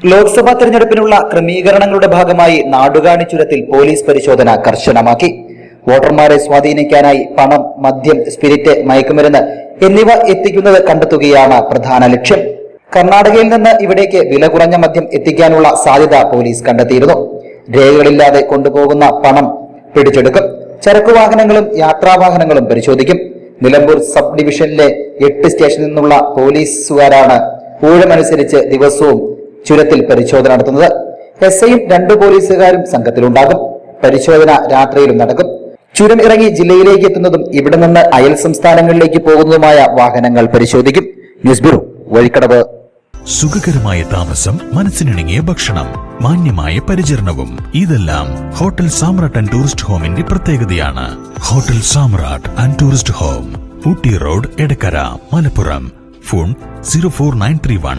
ലോക്സഭാ തെരഞ്ഞെടുപ്പിനുള്ള ക്രമീകരണങ്ങളുടെ ഭാഗമായി നാടുകാണി ചുരത്തിൽ പോലീസ് പരിശോധന കർശനമാക്കി. വോട്ടർമാരെ സ്വാധീനിക്കാനായി പണം മദ്യം സ്പിരിറ്റ് മയക്കുമരുന്ന് എന്നിവ എത്തിക്കുന്നത് കണ്ടെത്തുകയാണ് പ്രധാന ലക്ഷ്യം. കർണാടകയിൽ നിന്ന് ഇവിടേക്ക് വില കുറഞ്ഞ മദ്യം എത്തിക്കാനുള്ള സാധ്യത പോലീസ് കണ്ടെത്തിയിരുന്നു. രേഖകളില്ലാതെ കൊണ്ടുപോകുന്ന പണം പിടിച്ചെടുക്കും. ചരക്കു വാഹനങ്ങളും യാത്രാവാഹനങ്ങളും പരിശോധിക്കും. നിലമ്പൂർ സബ് ഡിവിഷനിലെ എട്ട് സ്റ്റേഷനിൽ നിന്നുള്ള പോലീസുകാരാണ് ഊഴമനുസരിച്ച് ദിവസവും ചുരത്തിൽ പരിശോധന നടത്തുന്നത്. എസ് ഐയും രണ്ട് പോലീസുകാരും സംഘത്തിലുണ്ടാകും. പരിശോധന രാത്രിയിലും നടക്കും. ചുരം ഇറങ്ങി ജില്ലയിലേക്ക് എത്തുന്നതും ഇവിടെ നിന്ന് അയൽ സംസ്ഥാനങ്ങളിലേക്ക് പോകുന്നതുമായ വാഹനങ്ങൾ പരിശോധിക്കും. News bureau Vazhikkadavu. സുഖകരമായ താമസം മനസ്സിനിണങ്ങിയ ഭക്ഷണം മാന്യമായ പരിചരണവും ഇതെല്ലാം ഹോട്ടൽ സാമ്രാട്ട് ആൻഡ് ടൂറിസ്റ്റ് ഹോമിന്റെ പ്രത്യേകതയാണ്. Hotel Samrat and tourist home Ooty road Edakkara Malappuram. Phone zero four nine three one